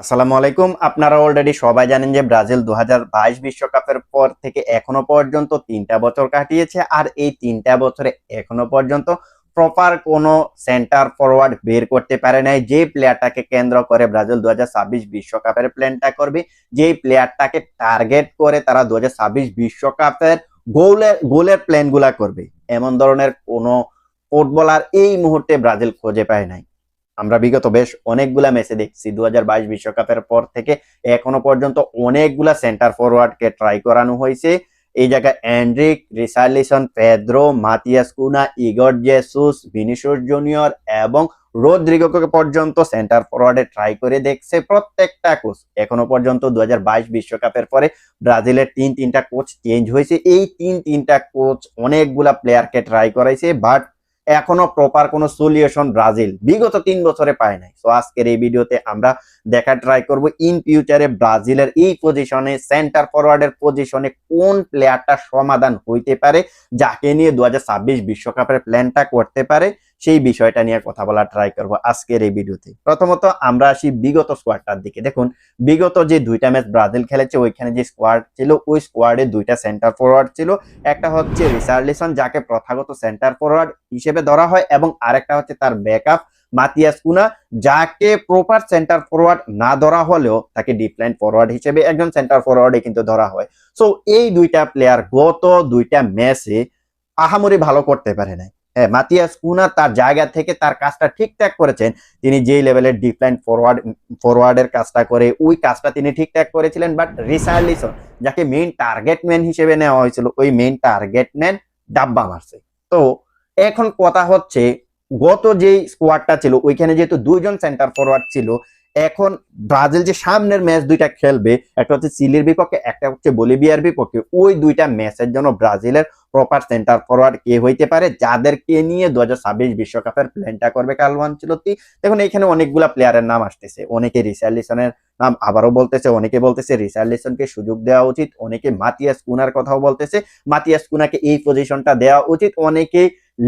আসসালামু আলাইকুম। আপনারা অলরেডি সবাই জানেন যে ব্রাজিল দু বিশ্বকাপের পর থেকে এখনও পর্যন্ত তিনটা বছর কাটিয়েছে আর এই তিনটা বছরে এখনও পর্যন্ত প্রপার কোনো সেন্টার ফরওয়ার্ড বের করতে পারে নাই। যে প্লেয়ারটাকে কেন্দ্র করে ব্রাজিল দু বিশ্বকাপের প্ল্যানটা করবে, যেই প্লেয়ারটাকে টার্গেট করে তারা দু বিশ্বকাপের গোলের গোলের প্ল্যানগুলা করবে। এমন ধরনের কোনো ফুটবলার এই মুহূর্তে ব্রাজিল খুঁজে পায় নাই। আমরা বিগত বেশ অনেকগুলা ম্যাচে দেখছি। দু বিশ্বকাপের পর থেকে এখনও পর্যন্ত অনেকগুলা সেন্টার ফরওয়ার্ডকে ট্রাই করানো হয়েছে। এই জায়গায় Endrick Richarlison Pedro Matias Cunha Igor Jesus Vinicius Junior এবং রোদ্রিগোকে পর্যন্ত সেন্টার ফরওয়ার্ডে ট্রাই করে দেখছে প্রত্যেকটা কোচ এখনও পর্যন্ত দু বিশ্বকাপের পরে ব্রাজিলের তিন তিনটা কোচ চেঞ্জ হয়েছে। এই তিন তিনটা কোচ অনেকগুলা প্লেয়ারকে ট্রাই করাইছে বাট এখনও প্রপার কোনো সলিউশন ব্রাজিল বিগত তিন বছরে পায় নাই। তো আজকের এই ভিডিওতে আমরা দেখা ট্রাই করব ইন ফিউচারে ব্রাজিলের এই পজিশনে সেন্টার ফরওয়ার্ডের পজিশনে কোন প্লেয়ারটা সমাধান হইতে পারে, যাকে নিয়ে দু বিশ্বকাপের প্ল্যানটা করতে পারে। সেই বিষয়টা নিয়ে কথা বলা ট্রাই করব আজকের এই ভিডিওতে। প্রথমত আমরা আসি বিগত স্কোয়াডটার দিকে। দেখুন, বিগত যে দুইটা ম্যাচ ব্রাজিল খেলেছে, ওইখানে যে স্কোয়াড ছিল, ওই স্কোয়াডে দুইটা সেন্টার ফরওয়ার্ড ছিল। একটা হচ্ছে রিসার্লিসন যাকে প্রথাগত সেন্টার ফরওয়ার্ড হিসেবে ধরা হয়, এবং আরেকটা হচ্ছে তার ব্যাকআপ মাতিয়াস কুনা, যাকে প্রপার সেন্টার ফরওয়ার্ড না ধরা হলেও তাকে ডিফলাইন ফরওয়ার্ড হিসেবে একজন সেন্টার ফরওয়ার্ডে কিন্তু ধরা হয়। সো এই দুইটা প্লেয়ার গত দুইটা ম্যাচে আহামরি ভালো করতে পারে নাই। হ্যাঁ মাতিয়াস কুনা তার জায়গা থেকে তার কাজটা ঠিকঠাক করেছেন। তিনি যেই লেভেলের ডিফলাইন ফরওয়ার্ড ফরওয়ার্ডের কাজটা করে, ওই কাজটা তিনি ঠিকঠাক করেছিলেন। বাট রিসার্লিসন যাকে মেইন টার্গেট ম্যান হিসেবে নেওয়া হয়েছিল, ওই মেইন টার্গেট ম্যান ডাব্বা মারছে। তো, এখন কথা হচ্ছে, গত যেই স্কোয়াডটা ছিল, ওইখানে যেহেতু দুইজন সেন্টার ফরওয়ার্ড ছিল এখন ব্রাজিল যে সামনের ম্যাচ দুইটা খেলবে, একটা হচ্ছে চিলির বিপক্ষে, একটা হচ্ছে বলিভিয়ার বিপক্ষে, ওই দুইটা ম্যাচের জন্য ব্রাজিলের প্রপার সেন্টার ফরওয়ার্ড কে হইতে পারে, যাদেরকে নিয়ে দু বিশ্বকাপের প্ল্যানটা করবে কার্লো আনচেলত্তি। দেখুন এখানে অনেকগুলা প্লেয়ারের নাম আসতেছে। অনেকে রিসার্লিসনের নাম আবারও বলতেছে, অনেকে বলতেছে রিসার্লিসনকে সুযোগ দেওয়া উচিত, অনেকে মাতিয়াস কুনার কথাও বলতেছে। মাতিয়াস কুনাকে এই পজিশনটা দেওয়া উচিত। অনেকে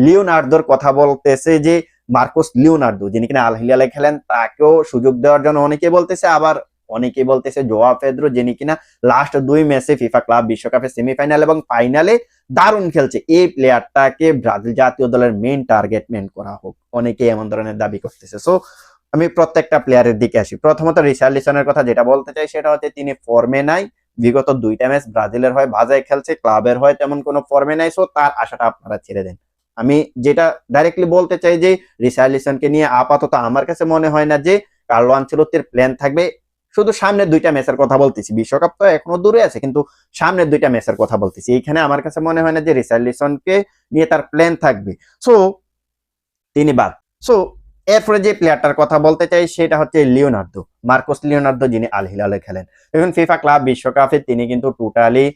লিওনার্দোর কথা বলতেছে যে মার্কোস লিওনার্দো, যিনি কিনা আল হিলালে খেলেন, তাকেও সুযোগ দেওয়ার জন্য অনেকে বলতেছে, আবার অনেকে বলতেছে জোয়া ফেদ্রো, যিনি কিনা লাস্ট দুই ম্যাচে ফিফা ক্লাব বিশ্বকাপের সেমিফাইনাল এবং ফাইনালে দারুণ খেলছে। এই প্লেয়ারটাকে ব্রাজিল জাতীয় দলের মেইন টার্গেট মেন করা হোক। অনেকে এমন ধরনের দাবি করতেছে। সো আমি প্রত্যেকটা প্লেয়ারের দিকে আসি। প্রথমত রিসার্লিসনের কথা যেটা বলতে চাই, সেটা হচ্ছে তিনি ফর্মে নাই। বিগত দুইটা ম্যাচ ব্রাজিলের হয় বাজায় খেলছে, ক্লাবের হয় তেমন কোনো ফর্মে নাই। সো তার আশাটা আপনারা ছেড়ে দেন। আমি যেটা ডাইরেক্টলি বলতে চাই যে রিসার্লিসনকে নিয়ে আপাতত আমার কাছে মনে হয় না যে কার্লো আনচেলত্তির প্ল্যান থাকবে। শুধু সামনের দুইটা ম্যাচের কথা বলতেছি। বিশ্বকাপ তো এখনও দূরে আছে, কিন্তু সামনের দুইটা ম্যাচের কথা বলতেছি। এইখানে আমার কাছে মনে হয় না যে রিসার্লিসনকে নিয়ে তার প্ল্যান থাকবে। সো তিনি বাদ। সো এরপরে যে প্লেয়ারটার কথা বলতে চাই, সেটা হচ্ছে লিওনার্দো। মার্কোস লিওনার্দো, যিনি আল হিলালে খেলেন। এখন ফিফা ক্লাব বিশ্বকাপে তিনি কিন্তু টোটালি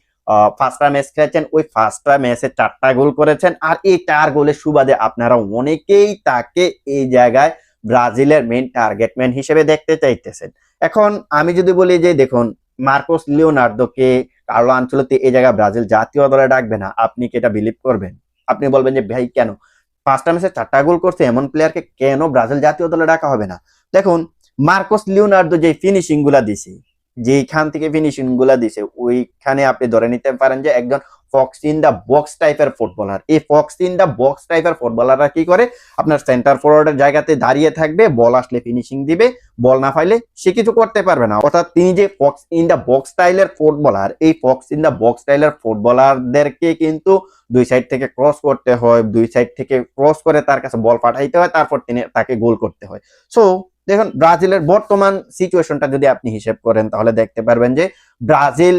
ফার্স্টটা ম্যাচ খেলেছেন, ওই ফার্স্টটা ম্যাচে চারটা গোল করেছেন, আর এই চার গোলের সুবাদে আপনারা অনেকেই তাকে এই জায়গায় ব্রাজিলের মেইন টার্গেটম্যান হিসেবে দেখতে চাইতেছেন। এখন আমি যদি বলি যে, দেখুন, মার্কোস লিওনার্দোকে কার্লো আঞ্চলতি এই জায়গায় ব্রাজিল জাতীয় দলে ডাকবে না। আপনি কি এটা বিলিভ করবেন? আপনি বলবেন যে, ভাই, কেন? পাঁচটা ম্যাচে চারটা গোল করছে এমন প্লেয়ারকে কেন ব্রাজিল জাতীয় দলে ডাকা হবে না? দেখুন, মার্কোস লিওনার্দো যে ফিনিশিংগুলা দিছে যেখান থেকে ফিনিশিংগুলা দিছে, ওইখানে আপনি ধরে নিতে পারেন যে একজন ফক্স ইন দা বক্স টাইপের ফুটবলার এই ফক্স ইন দা বক্স টাইপের ফুটবলাররা কি করে? আপনার সেন্টার ফরওয়ার্ডের জায়গাতে দাঁড়িয়ে থাকবে বল আসলে ফিনিশিং দিবে বল না পাইলে সে কিছু করতে পারবে না। অর্থাৎ তিনি যে ফক্স ইন দা বক্স স্টাইলের ফুটবলার এই ফক্স ইন দা বক্স স্টাইলের ফুটবলারদেরকে কিন্তু দুই সাইড থেকে ক্রস করতে হয়, দুই সাইড থেকে ক্রস করে তার কাছে বল পাঠাইতে হয়, তারপর তিনি তাকে গোল করতে হয়। সো দেখুন, ব্রাজিলের বর্তমান সিচুয়েশনটা যদি আপনি হিসেব করেন, তাহলে দেখতে পারবেন যে ব্রাজিল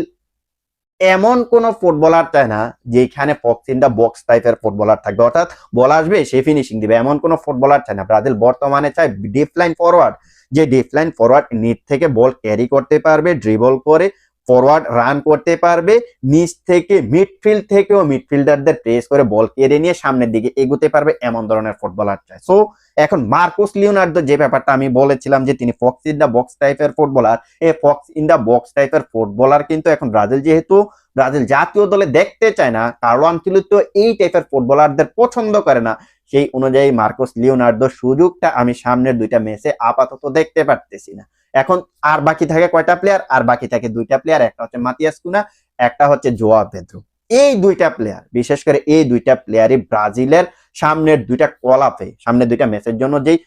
এমন কোন ফুটবলার চায় না, যেখানে বক্স বক্স টাইপের ফুটবলার থাকবে। অর্থাৎ বল আসবে, সে ফিনিশিং দিবে। এমন কোন ফুটবলার চায় না। ব্রাজিল বর্তমানে চায় ডিফলাইন ফরওয়ার্ড যে ডিফলাইন ফরওয়ার্ড নিট থেকে বল ক্যারি করতে পারবে ড্রিবল করে ফরওয়ার্ড রান করতে পারবে, নিচ থেকে মিডফিল্ড থেকেও মিডফিল্ডারদের প্রেস করে বল কেড়ে নিয়ে সামনের দিকে এগোতে পারবে এমন ধরনের ফুটবলার চায় সো এখন মার্কোস লিওনার্দো যে ব্যাপারটা আমি বলেছিলাম যে তিনি ফক্স ইন দা বক্স টাইপের ফুটবলার এই ফক্স ইন দা বক্স টাইপের ফুটবলার কিন্তু এখন ব্রাজিল যেহেতু, ব্রাজিল জাতীয় দলে দেখতে চায় না কার্লো আনচেলত্তি এই টাইপের ফুটবলারদের পছন্দ করে না। সেই অনুযায়ী মার্কোস লিওনার্দোর সুযোগটা আমি সামনের দুইটা ম্যাচে আপাতত দেখতে পারতেছি না। এখন আর বাকি থাকে কয়টা প্লেয়ার আর বাকি থাকে দুইটা প্লেয়ার একটা হচ্ছে মাতিয়াস কুনা, একটা হচ্ছে জোয়া পেদ্রো। এই দুইটা প্লেয়ার বিশেষ করে এই দুইটা প্লেয়ারই ব্রাজিলের সামনের দুইটা কলাপে সামনের দুইটা ম্যাচের জন্য যেই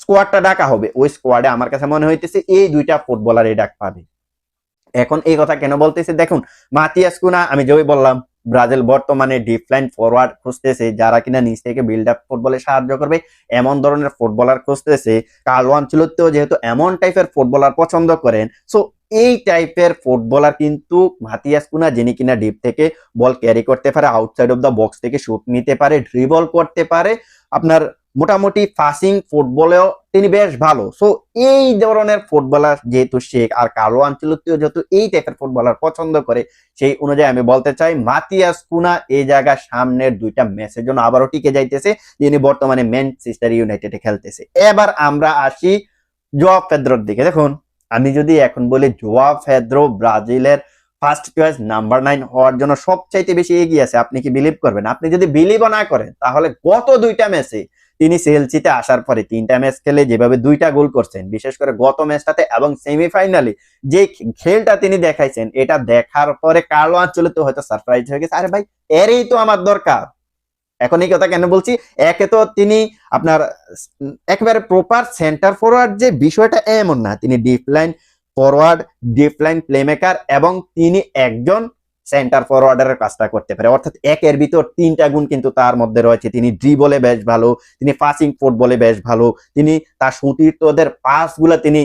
স্কোয়াডটা ডাকা হবে, ওই স্কোয়াডে আমার কাছে মনে হইতেছে এই দুইটা ফুটবলারই ডাক পাবে। এখন এই কথা কেন বলতেছে? দেখুন, মাতিয়াস কুনা, আমি যেই বললাম ব্রাজিল বর্তমানে ডিফলাইন ফরওয়ার্ড খুঁজতেছে, যারা কিনা নিচ থেকে বিল্ড আপ ফুটবলে সাহায্য করবে। এমন ধরনের ফুটবলার খুঁজতেছে, কার্লো আনচেলত্তিও যেহেতু এমন টাইপের ফুটবলার পছন্দ করেন সো এই টাইপের ফুটবলার কিন্তু মাতিয়াস কুনা, যিনি কিনা ডিপ থেকে বল ক্যারি করতে পারে আউটসাইড অফ দ্য বক্স থেকে শুট নিতে পারে ড্রিবল করতে পারে। আপনার মোটামুটি ফাসিং ফুটবলেও তিনি বেশ ভালো। সো এই ধরনের ফুটবলার যেহেতু শেখ আর কালো আনচেলত্তিও যেহেতু এই টাইপের ফুটবলার পছন্দ করে, সেই অনুযায়ী আমি বলতে চাই, মাতিয়াস কুনা এই জায়গায় সামনের দুইটা ম্যাচের জন্য আবারও টিকে যাইতেছে, যিনি বর্তমানে ম্যানচেস্টার ইউনাইটেডে খেলতেছে। এবার আমরা আসি জোয়া ফেদ্রোর দিকে। দেখুন, আমি যদি এখন বলি জোয়া ফেদ্রো ব্রাজিলের ফার্স্ট চয়েস নাম্বার নাইন হওয়ার জন্য সবচাইতে বেশি এগিয়ে আছে, আপনি কি বিলিভ করবেন? আপনি যদি বিলিভও না করেন, তাহলে গত দুইটা ম্যাচে তিনি সেলসিতে আসার পরে তিনটা ম্যাচ খেলে যেভাবে দুইটা গোল করছেন, বিশেষ করে গত ম্যাচটাতে এবং সেমিফাইনালে যে খেলটা তিনি দেখাইছেন, এটা দেখার পরে কার্লো আঞ্চলে তো হয়তো সারপ্রাইজ হয়ে গেছে। আরে ভাই, এরই তো আমার দরকার। এখন এই কথা কেন বলছি? একে তো তিনি আপনার একেবারে প্রপার সেন্টার ফরওয়ার্ড যে বিষয়টা এমন না। তিনি deep lying forward deep lying playmaker এবং তিনি একজন সেন্টার ফরওয়ার্ডারের কাজটা করতে পারে। অর্থাৎ একের ভিতর তিনটা গুণ কিন্তু তার মধ্যে রয়েছে। তিনি ড্রিবলে বেশ ভালো, তিনি পাসিং ফুটবলে বেশ ভালো, তিনি তার সতীর্থদের পাসগুলো তিনি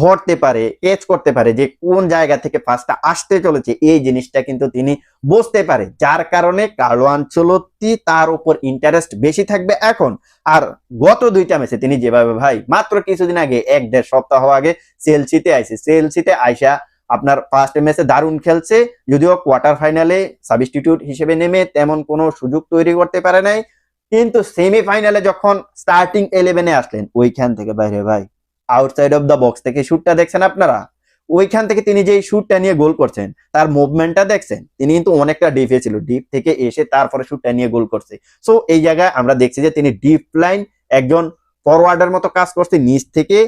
ধরতে পারে ক্যাচ করতে পারে যে কোন জায়গা থেকে পাসটা আসতে চলেছে, এই জিনিসটা কিন্তু তিনি বুঝতে পারে। যার কারণে কার্লো আঞ্চলত্তি তার উপর ইন্টারেস্ট বেশি থাকবে এখন। আর গত দুইটা ম্যাচে তিনি যেভাবে, ভাই, মাত্র কিছুদিন আগে, এক দেড় সপ্তাহ আগে সেলসিতে আইসে। সেলসিতে আইসা আপনার ফার্স্ট ম্যাচে দারুণ খেলছে, যদিও কোয়ার্টার ফাইনালে সাবস্টিটিউট হিসেবে নেমে তেমন কোনো সুযোগ তৈরি করতে পারে নাই। কিন্তু সেমিফাইনালে যখন স্টার্টিং ইলেভেনে আসলেন, ওইখান থেকে বাইরে ভাই আউটসাইড অফ দ্য বক্স থেকে শুটটা দেখছেন আপনারা? ওইখান থেকে তিনি যে শুটটা নিয়ে গোল করছেন, তার মুভমেন্টটা দেখছেন? তিনি কিন্তু অনেকটা ডিপে ছিল ডিপ থেকে এসে তারপরে শুটটা নিয়ে গোল করছে। সো এই জায়গায় আমরা দেখছি যে তিনি ডিপ লাইন একজন ফরওয়ার্ডের মতো কাজ করছে, নিচ থেকে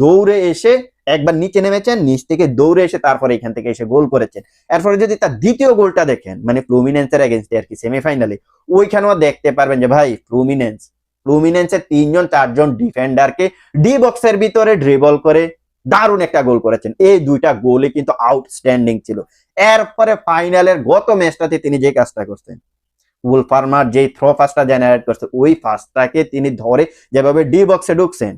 দৌড়ে এসে একবার নিচে নেমেছেন, নিচ থেকে দৌড়ে এসে তারপরে এখান থেকে এসে গোল করেছেন। এরপরে যদি তার দ্বিতীয় গোলটা দেখেন মানে ফ্লুমিনেন্সের এগেনস্টে আর কি সেমিফাইনালে ওইখানেও দেখতে পারবেন যে ভাই ফ্লুমিনেন্স ফ্লুমিনেন্সের তিনজন, চারজন ডিফেন্ডারকে ডি বক্সের ভিতরে ড্রিবল করে দারুণ একটা গোল করেছেন। এই দুইটা গোলে কিন্তু আউটস্ট্যান্ডিং ছিল। এরপরে ফাইনালের গত ম্যাচটাতে তিনি যে কাজটা করছেন উল ফার্মার যে থ্রো ফাস্টটা জেনারেট করছে, ওই ফাস্টটাকে তিনি ধরে যেভাবে ডি বক্সে ঢুকছেন,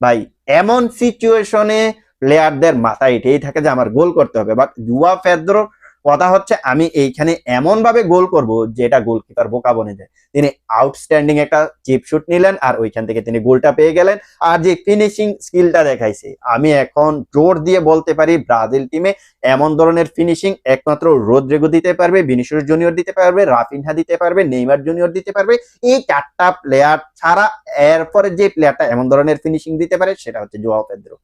ভাই এমন সিচুয়েশনে প্লেয়ারদের মাথায় এটাই থাকে যে আমার গোল করতে হবে। বাট জুয়া ফেদ্রো কথা হচ্ছে, আমি এইখানে এমন ভাবে গোল করব যেটা গোলকিপার বোকা বনে যায় তিনি আউটস্ট্যান্ডিং একটা চিপ শুট নিলেন আর ওইখান থেকে তিনি গোলটা পেয়ে গেলেন। আর যে ফিনিশিং স্কিলটা দেখাইছে, আমি এখন জোর দিয়ে বলতে পারি ব্রাজিল টিমে এমন ধরনের ফিনিশিং একমাত্র রোদ্রেগো দিতে পারবে ভিনিসিয়াস জুনিয়র দিতে পারবে, রাফিনহা দিতে পারবে, নেইমার জুনিয়র দিতে পারবে। এই চারটা প্লেয়ার ছাড়া এরপরে যে প্লেয়ারটা এমন ধরনের ফিনিশিং দিতে পারে, সেটা হচ্ছে জোয়াও পেদ্রো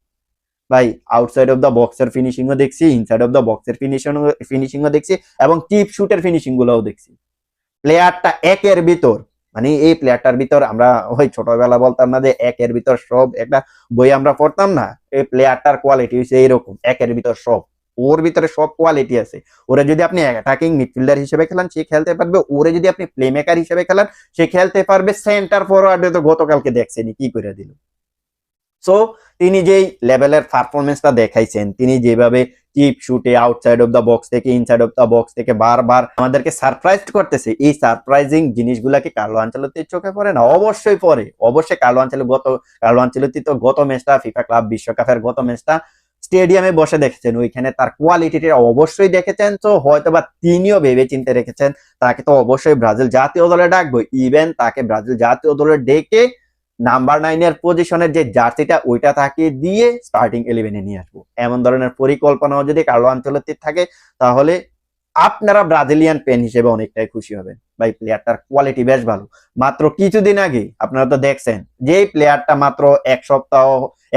ভাই আউটসাইড অফ দ্য বক্সের ফিনিশিংও দেখছি ইনসাইড অফ দ্য বক্সের ফিনিশিং ফিনিশিংও দেখছি, এবং টিপ শুটের ফিনিশিং গুলোও দেখছি। প্লেয়ারটা একের ভিতর মানে এই প্লেয়ারটার ভিতর আমরা, ওই ছোটবেলা বলতাম না যে একের ভিতর সব একটা বই আমরা পড়তাম না, এই প্লেয়ারটার কোয়ালিটি হচ্ছে এইরকম একের ভিতর সব। ওর ভিতরে সব কোয়ালিটি আছে। ওরে যদি আপনি অ্যাটাকিং মিডফিল্ডার হিসেবে খেলান, সে খেলতে পারবে। ওরে যদি আপনি প্লেমেকার হিসেবে খেলান, সে খেলতে পারবে। সেন্টার ফরওয়ার্ডে তো গতকালকে দেখছেনি কি করে দিল? সো তিনি যেই লেভেলের পারফরমেন্সটা দেখাইছেন, তিনি যেভাবে চিপ শুটে আউটসাইড অফ দ্য বক্স থেকে ইনসাইড অফ দ্য বক্স থেকে বারবার আমাদেরকে সারপ্রাইজ করতেছে, এই সারপ্রাইজিং জিনিসগুলাকে কার্লো আঞ্চলতির চোখে পড়ে না? অবশ্যই পড়ে। অবশ্যই কার্লো আঞ্চল গত কার্লো আঞ্চলতি তো গত ম্যাচটা ফিফা ক্লাব বিশ্বকাপের গত ম্যাচটা স্টেডিয়ামে বসে দেখেছেন। ওইখানে তার কোয়ালিটিটা অবশ্যই দেখেছেন। তো হয়তো বা তিনিও ভেবে চিন্তে রেখেছেন, তাকে তো অবশ্যই ব্রাজিল জাতীয় দলে ডাকবো। ইভেন তাকে ব্রাজিল জাতীয় দলে ডেকে নাম্বার নাইনের পজিশনের যে জার্সিটা, ওইটা তাকে দিয়ে স্টার্টিং ইলেভেনে নিয়ে আসব। এমন ধরনের পরিকল্পনাও যদি কার্লো আঞ্চলতির থাকে, তাহলে আপনারা ব্রাজিলিয়ান পেন হিসেবে অনেকটাই খুশি হবেন। ভাই প্লেয়ারটার কোয়ালিটি বেশ ভালো। মাত্র কিছুদিন আগে, আপনারা তো দেখছেন যে প্লেয়ারটা মাত্র এক সপ্তাহ,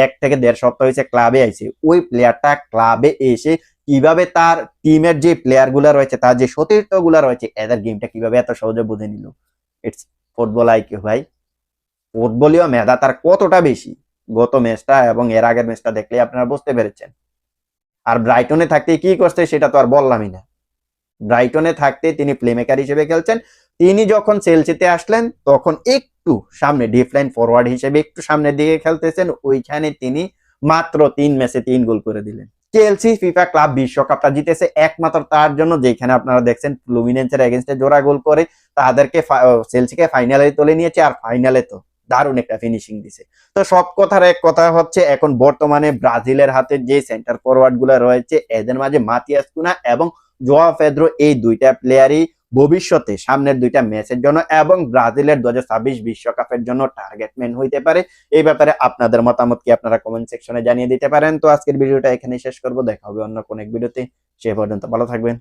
এক থেকে দেড় সপ্তাহ হয়েছে ক্লাবে আইছে, ওই প্লেয়ারটা ক্লাবে এসে কীভাবে তার টিমের যে প্লেয়ারগুলা রয়েছে, তার যে সতীর্থগুলা রয়েছে, এদের গেমটা কীভাবে এত সহজে বুঝে নিল? ইটস ফুটবল আইকিউ ভাই। ফুটবলীয় মেধা তার কতটা বেশি? গত ম্যাচটা এবং এর আগের ম্যাচটা দেখলে আপনারা বুঝতে পেরেছেন। আর ব্রাইটনে থাকতে কি করছে সেটা তো আর বললামই না। ব্রাইটনে থাকতে তিনি প্লেমেকার হিসেবে খেলছেন। তিনি যখন চেলসিতে আসলেন, তখন একটু সামনে ডিফলাইন ফরওয়ার্ড হিসেবে একটু সামনের দিকে খেলতেছেন। ওইখানে তিনি মাত্র তিন ম্যাচে তিন গোল করে দিলেন। চেলসি ফিফা ক্লাব বিশ্বকাপটা জিতেছে একমাত্র তার জন্য, যেখানে আপনারা দেখছেন ফ্লুমিনেন্সের এগেনস্টে জোড়া গোল করে তাদেরকে চেলসিকে ফাইনালে তুলে নিয়েছে। আর ফাইনালে তো দারুণ একটা ফিনিশিং দিছে। তো সব কথার এক কথা হচ্ছে, এখন বর্তমানে ব্রাজিলের হাতে যে সেন্টার ফরওয়ার্ডগুলো রয়েছে, এদের মাঝে মাতিয়াস কুনা এবং জোয়া ফেদ্রো এই দুইটা প্লেয়ারই ভবিষ্যতে সামনের দুইটা ম্যাচের জন্য এবং ব্রাজিলের দু বিশ্বকাপের জন্য টার্গেট ম্যান হইতে পারে। এই ব্যাপারে আপনাদের মতামত কি আপনারা কমেন্ট সেকশনে জানিয়ে দিতে পারেন। তো আজকের ভিডিওটা এখানে শেষ করব। দেখা হবে অন্য কোন এক ভিডিওতে সে পর্যন্ত ভালো থাকবেন।